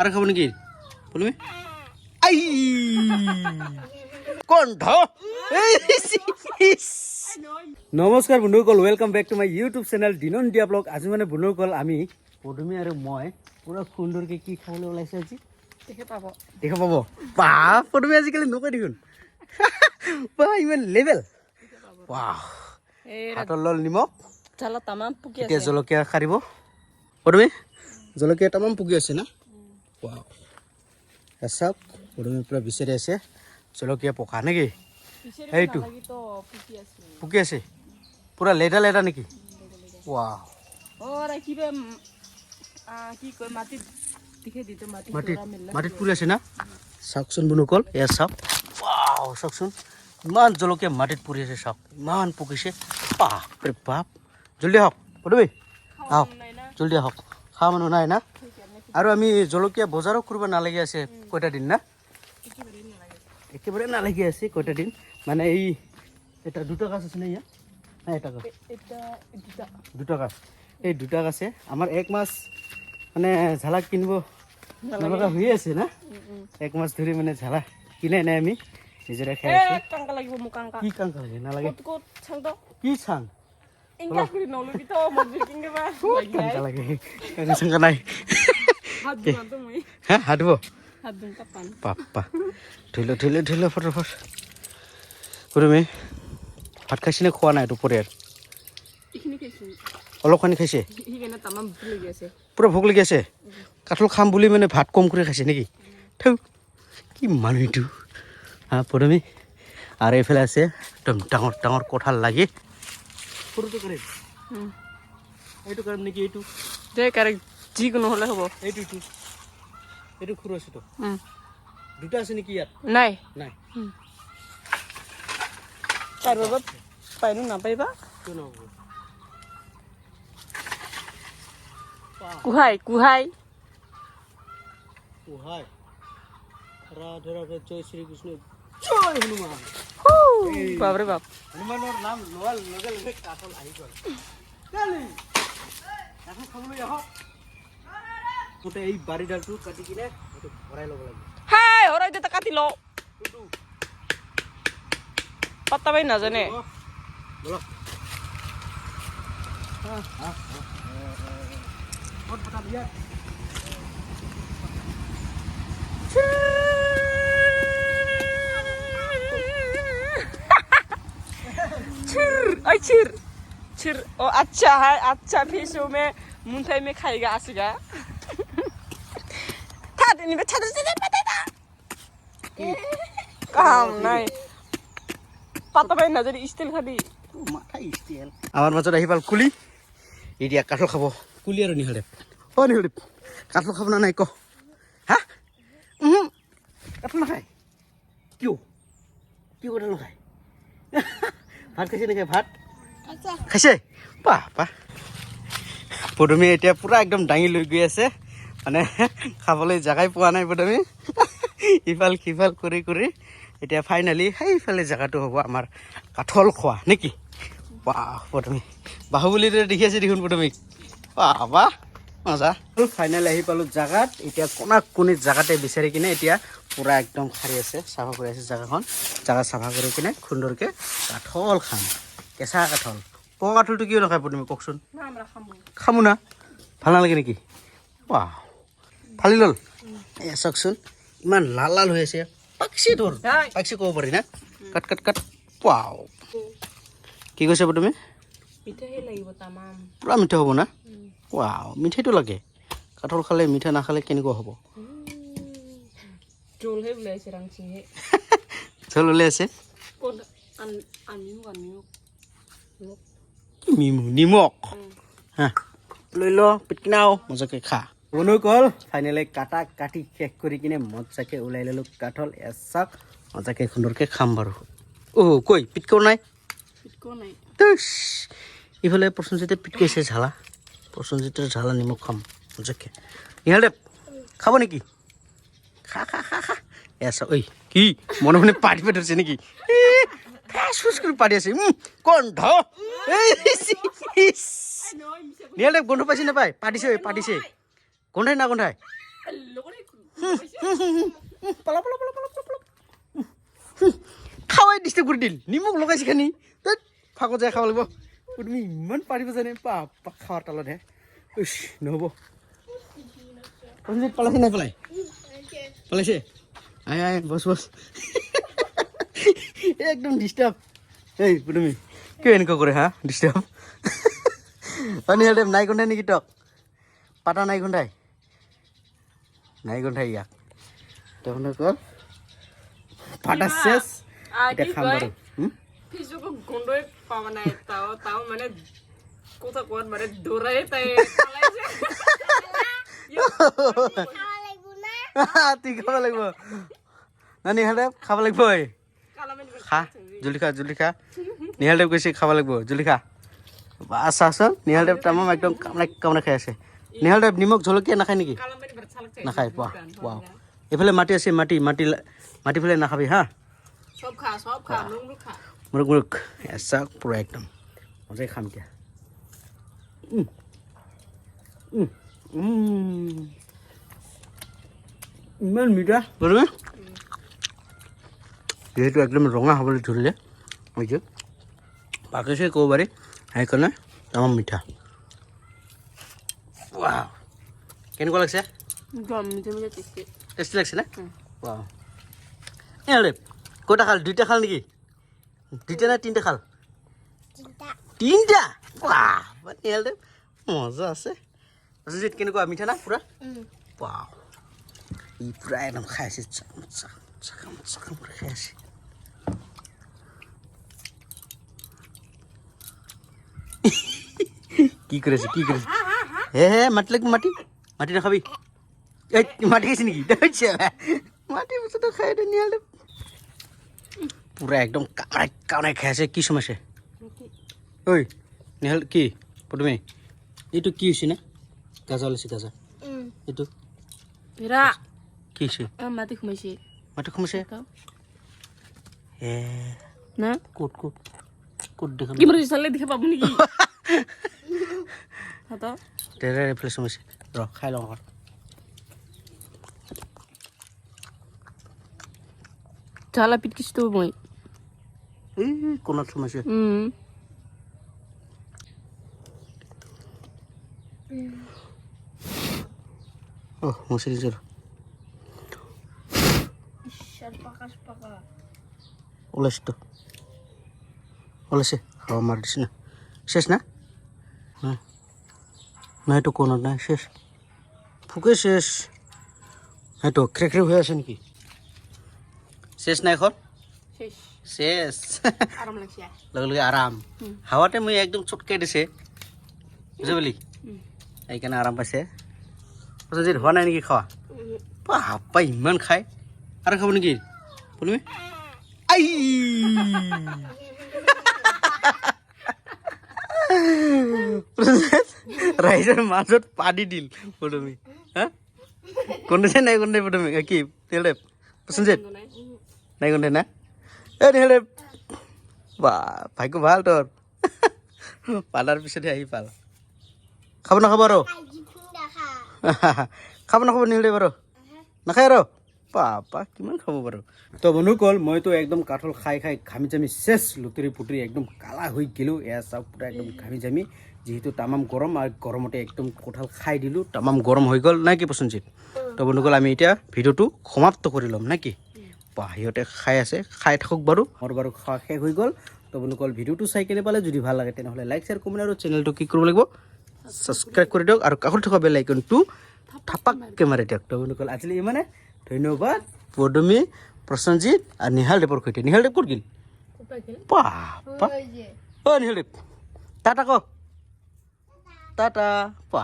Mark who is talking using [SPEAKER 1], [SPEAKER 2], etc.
[SPEAKER 1] আৰু খাব নেকি? বলো আই! কণ্ঠ? নমস্কাৰ বন্ধুসকল welcome back to my YouTube channel দিনন দিয়া ব্লগ আজি মানে বন্ধুসকল আমি পদুমী আৰু মই পূৰা সুন্দৰকৈ কি খাবলৈ ওলাইছোঁ আজি?
[SPEAKER 2] দেখে পাব।
[SPEAKER 1] দেখা পাব। বা পদুমী আজিকালি নকয় দেখোন। বা ইমান লেভেল বাহ হাতৰ লল নিমখ। জলকীয়া সাৰিব। পদুমী জলকীয়া তামাম পুকি আছে না? এ চাওক পদুমী পূৰা বিচাৰি আছে জলকীয়া পকা নেকি সেইটো
[SPEAKER 2] তো পুকি আছে
[SPEAKER 1] পুকি আছে পূৰা লেটা লেটা নেকি ৱাও
[SPEAKER 2] ওরা কিবে কি কয় মাটিত দেখে দিতে মাটি
[SPEAKER 1] মাটিত মাটিত পুৰি আছে না চাওকচোন বনুকল এয়া চাওক ৱাও চাওকচোন ইমান জলকীয়া মাটিত পুৰি আছে চাওক ইমান পকিছে বাপৰে বাপ জলদি আহক পদুমী আহক জলদি আহক খোৱা মানুহ নাই না আৰু আমি জলকীয়া বজাৰো কৰিব নালাগে আছে কয়টা দিন না? একেবাৰে নালাগে আছে কয়টা দিন। মানে এই এটা দুটা গাছ আছে নে ইয়াত নাই এটা গাছ
[SPEAKER 2] দুটা
[SPEAKER 1] গাছ। এই দুটা গাছে আমাৰ এক মাছ মানে ঝালা কিনিব নলগা হৈ আছে না? এক মাছ ধৰি মানে ঝালা কিনাই নাই আমি নিজৰে খাই
[SPEAKER 2] কাংকা
[SPEAKER 1] কি কাম লাগে? নালাগে। কি চাং? কাংকা লাগে? কাংকা চাংকা নাই।
[SPEAKER 2] হাত ধোৱা তো মই।
[SPEAKER 1] হা হাত ধুব
[SPEAKER 2] হাত ধোৱা
[SPEAKER 1] বাপ্পা ধুই ল ধুই ল ধুই ল ফটাফট তুমি ভাত খাইছে নে খোৱা নাই দুপৰীয়াৰ?
[SPEAKER 2] এইখিনি
[SPEAKER 1] অলপ খানি খাইছে?
[SPEAKER 2] সেইকাৰণে ভোক লাগি আছে।
[SPEAKER 1] কাঠল খাম বুলি মানে ভাত কম কৰি খাইছে নেকি? থৌ কি মানুহ এইটো? হা পদমী আৰু এইফালে আছে একদম ডাঙৰ ডাঙৰ কঁঠাল লাগি। সৰুটো কাৰে এইটো কাৰণ নেকি এইটো?
[SPEAKER 2] দে কাৰেক্ট যিকোনো হ'লে হ'ব।
[SPEAKER 1] এইটো এইটো।
[SPEAKER 2] উম।
[SPEAKER 1] দুটা আছে নেকি ইয়াত?
[SPEAKER 2] নাই।
[SPEAKER 1] নাই।
[SPEAKER 2] নাপাইবা?
[SPEAKER 1] কিয় নহ'ব?
[SPEAKER 2] কুহাই কুহাই।
[SPEAKER 1] ওহাই ৰাধে ৰাধে জয় শ্ৰীকৃষ্ণ জয় হনুমান।
[SPEAKER 2] বাপৰে বাপ।
[SPEAKER 1] হনুমানৰ নাম লোৱাৰ লগে লগে কাঠল আহি গ'ল। কালি। কাঠল খাবলৈ আহক। গোটেই এই বাৰীডালটো কাটি কিনে এইটো ভৰাই ল'ব লাগিব
[SPEAKER 2] হাই হৰাই দেউতা কাটি লওঁ
[SPEAKER 1] কোনটো?
[SPEAKER 2] পাত্তা পাই নাজানে
[SPEAKER 1] অ, বলক আহ, আহ, আহ। ক'ত পঠাম ইয়াত?
[SPEAKER 2] छिर ओए छिर छिर ओ अच्छा है अच्छा फिशो में मुंथाई में खाएगा आसिगा কেটে নিবে ছাদের ছাদের পাতা না কাম নাই। পাতা পাই না যদি স্টিল খাবি।
[SPEAKER 1] মাথা আমার মাজত আহি পাল কুলি। এতিয়া কাঠল খাব। কুলি আৰু নিহাৰে অ নিহাৰে কাঠল খাব না নাই ক। হা? কাঠল নাখায়। কিয় কি কথা নাখায়। ভাত খাইছে নেকি ভাত? খাইছে। বাহ বাহ। পদুমে এতিয়া পূৰা একদম দাঙি লৈ গৈ আছে। মানে খাবলৈ জেগাই পোৱা নাই পদুমী ইফাল সিফাল কৰি কৰি এতিয়া ফাইনেলি সেইফালে জেগাটো হ'ব আমাৰ কাঠল খোৱা নেকি বাহ পদুমী। বাহুবলীৰে দেখি আছে দেখোন পদুমীক বাহ বাহ মজা। ফাইনেলি আহি পালোঁ জেগাত। এতিয়া কোনা কোনি জেগাতে বিচাৰি কিনে এতিয়া পূৰা একদম সাৰি আছে চাফা কৰি আছে জেগাখন। জেগা চাফা কৰি কিনে সুন্দৰকৈ কাঠল খাম। কেঁচা কাঠল। পকা কাঠলটো কিয় নাখায় পদুমী কওকচোন।
[SPEAKER 2] খামো
[SPEAKER 1] না? ভাল নালাগে নেকি? বাহ। ফালি ল'ল। এয়া চাওকচোন ইমান লাল লাল হৈ আছে। পাকছি তোৰ পাকছি ক'ব পাৰি না? কাট কাট কাট। পাও কি কৈছে তুমি?
[SPEAKER 2] মিঠাই লাগিব তামাম।
[SPEAKER 1] পূৰা মিঠা হ'ব না? ৱাও মিঠাইটো লাগে। কাঠল খালে মিঠা নাখালে কেনেকুৱা হ'ব?
[SPEAKER 2] ওলাইছে
[SPEAKER 1] জল ওলাই আছে?
[SPEAKER 2] ক'ত আন- আনিও আনিও।
[SPEAKER 1] কি মিমু নিমখ হা লৈ ল পিটনাও মজাকৈ খা। বনো কল ফাইনেলি কাটা কাটি শেষ কৰি কিনে মজাকৈ ওলাই ল'লোঁ কাঠল এচাক মজাকৈ সুন্দৰকৈ খাম বাৰু। অ' কৈ পিটকৌ নাই? ইফালে প্ৰসঞ্জিতে পিটকাইছে ঝালা। প্ৰসঞ্জিতৰ ঝালা নিমখ খাম মজাকৈ ইহঁতে খাব নেকি? খা খা খা খা। এছা ঐ কি? মনে মনে পাতিব ধৰিছে নেকি? উম, কণ্ঠ। এই, ইচ, ইচ। নিহালে গোন্ধ পাইছে নাপায়? পাতিছে ঐ, পাতিছে। গোন্ধাই না গোন্ধাই পলা পলা পলা খাৱাই ডিষ্টাৰ্ব কৰি দিল নিমখ লগাইছে খানি। ধেৎ, ফাকত যায় খাব লাগিব। তুমি ইমান পাৰিব জানে পাক খাৱাৰ তালতহে ইছ নহ'ব। ৰঞ্জিত, পলাইছে নাই পলাই? পলাইছে? আই আই, বছ বছ। একদম ডিষ্টাৰ্ব এই তুমি কিয় এনেকুৱা কৰে হা? ডিষ্টাৰ্ব অনিহাল নাই গোন্ধাই নেকি তক? পাতা নাই গোন্ধাই নাই গোন্ধাই ইয়াক তাৰমানে কৰ ফাটা চেচ এতিয়া খাম
[SPEAKER 2] নাই তাও তাও মানে কোথা মানে দৌৰাই তাই
[SPEAKER 1] তুই খাব লাগিব। না খাব লাগিব খা জুলি খা জুলি খা। নিহালদেৱ কৈছে খাব লাগিব জুলি খা। বাছ চাচোন নিহালদেৱ তামাম একদম কামনা কামনা খাই আছে নিহালদেৱ নিমখ জলকীয়া নাখায় নেকি? নাখায় পোৱা। ৱাও এইফালে মাটি আছে মাটি মাটি মাটি ফালে নাখাবি হা?
[SPEAKER 2] সব খা সব খা
[SPEAKER 1] মুৰুক মুৰুক এচা পূৰা একদম। মজাই খাম। উম। ইমান মিঠা। বৰমে যিহেতু একদম ৰঙা হ'বলৈ হৈছে পাকিছে ক'ব পাৰি সেইকাৰণে তামাম মিঠা। ৱাও। কেনেকুৱা লাগিছে?
[SPEAKER 2] মিঠা মিঠা টেষ্টি
[SPEAKER 1] টেষ্টি লাগিছে নে? আৰে কেইটা খাল? দুইটা খাল নেকি? দুইটা নে তিনিটা খাল? তিনিটা। বাহ এল মজা আছে। ৰঞ্জিত কেনেকুৱা মিঠা না পূৰা? ৱাও ই পূৰা একদম খাই আছে। চাকাম চাকাম চাকাম চাকাম পূৰা খাই আছে। কি কৰি আছে কি কৰি আছে? হে হে লাগিব মাটি? মাটি নাখাবি? এই মাটি খাইছে নেকি? মাটি বস্তুটো খাই ধুনীয়া পূৰা একদম কামৰাই কামৰাই খাই আছে কি সমস্যা ঐ নিহাল কি? পদুমে এইটো কি হৈছে না? গাজা ওলাইছে গাজা। এইটো? কি হৈছে?
[SPEAKER 2] মাটি সোমাইছে।
[SPEAKER 1] মাটি সোমাইছে?
[SPEAKER 2] না?
[SPEAKER 1] ক'ত ক'ত ক'ত দেখা
[SPEAKER 2] কি চালে দেখা পাব নেকি?
[SPEAKER 1] তেৰে এইফালে সোমাইছে। ৰ খাই লওঁ jalapit
[SPEAKER 2] kis tu moy
[SPEAKER 1] eh konat sama sih hmm oh masih jor pakas pakas oles tuh oles ya আমার দিস না শেষ না না একটু কোনো না শেষ ফুকে শেষ হ্যাঁ তো ক্রেকরে হয়ে আছে নাকি শেষ না এখন?
[SPEAKER 2] শেষ। আরাম
[SPEAKER 1] লগে লগে আরাম। হাৱাতে মই একদম চটকাই দিছে। বুজি পালি? সেইকাৰণে আৰাম পাইছে। যদি হোৱা নাই নেকি খোৱা? হাপ্পা ইমান খায়। আৰু খাব নেকি? বলিবি? আই! ৰাইজৰ মাজত পানী দিল পদুমি হা? কোনছে নাই কোন পদুমি কি তেলদেৱ প্ৰসঞ্জিত নাই কোন না? এই তেলদেৱ বা, ভাগ্য ভালো তোৰ। পালাৰ পিছতহে আহি পাল। খাব নাখাব আৰু? খাব নাখাব নিলে বাৰু। নাখায় আৰু? পাপা কিমান খাব বাৰু? তো বন্ধুসকল মইতো একদম কাঠল খাই খাই ঘামি জামি চেচ লুতৰি পুতৰি একদম কালা হৈ গ'লোঁ। এয়া চাওক, পূৰা একদম ঘামি জামি যিহেতু তামাম গৰম আৰু গৰমতে একদম কঁঠাল খাই দিলোঁ। তামাম গৰম হৈ গ'ল নে কি প্ৰচনজিত তো বন্ধুসকল আমি এতিয়া ভিডিঅ'টো সমাপ্ত কৰি ল'ম নে কি? সিহঁতে খাই আছে, খাই থাকক বাৰু। মোৰ বাৰু খোৱা শেষ হৈ গ'ল। তো বন্ধুসকল ভিডিঅ'টো চাই কেনে পালে যদি ভালো লাগে, তেনেহ'লে লাইক শ্বেয়াৰ কমেণ্ট আৰু চেনেলটো কি কৰিব লাগিব। ছাবস্ক্ৰাইব কৰি দিয়ক আৰু কাষত থকা বেল আইকনটো থাপাককৈ মাৰি দিয়ক। তো বন্ধুসকল আজিলৈ ইমানে। ধন্যবাদ। পদমী, প্ৰসঞ্জিত আৰু নিহাল দেৱৰ সৈতে। নিহাল দেৱ ক'ত গ'ল? পাপা অ' নিহাল দেৱ। টাটা ক। টাটা পা